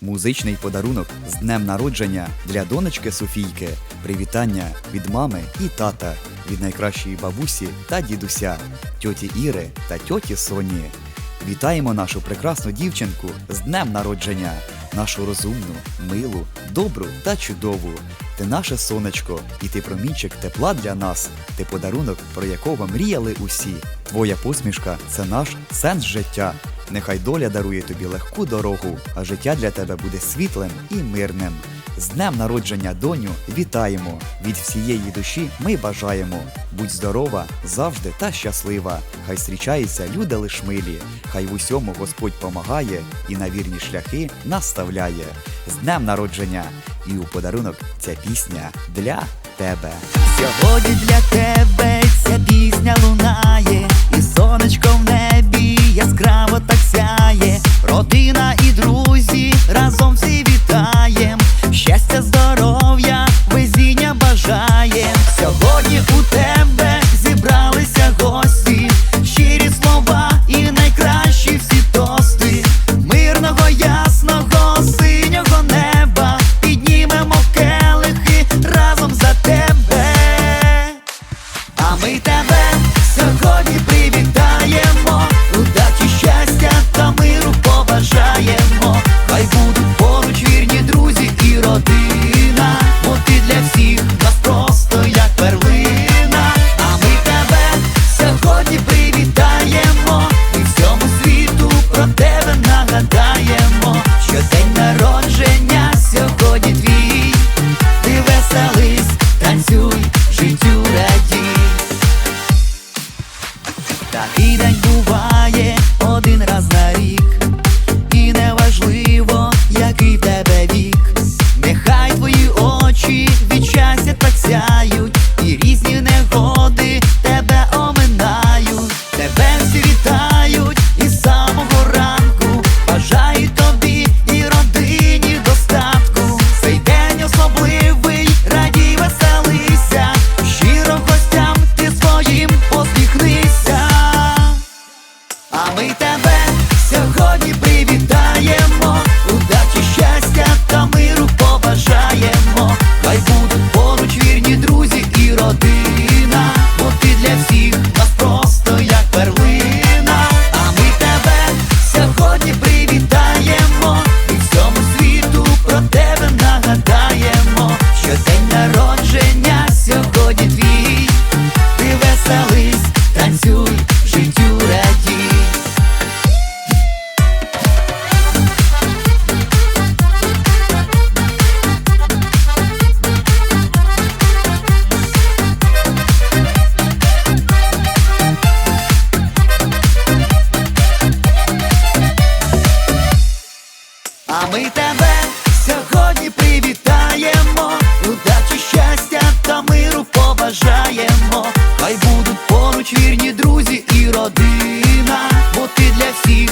Музичний подарунок з днем народження для донечки Софійки. Привітання від мами і тата, від найкращої бабусі та дідуся, тьоті Іри та тьоті Соні. Вітаємо нашу прекрасну дівчинку з днем народження, нашу розумну, милу, добру та чудову. Ти наше сонечко, і ти промінчик тепла для нас. Ти подарунок, про якого мріяли усі. Твоя посмішка це наш сенс життя. Нехай доля дарує тобі легку дорогу, а життя для тебе буде світлим і мирним. З днем народження, доню, вітаємо! Від всієї душі ми бажаємо. Будь здорова, завжди та щаслива. Хай зустрічаються люди лиш милі, хай в усьому Господь помагає і на вірні шляхи наставляє. З днем народження! І у подарунок ця пісня для тебе. Сьогодні для тебе ця пісня лунає, і сонечко в небі яскраво так ми тебе сьогодні Такий день буває один раз на рік, і неважливо, який в тебе вік. Нехай твої очі від щастя так сяють, і різні негоди тебе оминають, тебе всі сьогодні друзі і родина, бо ти для всіх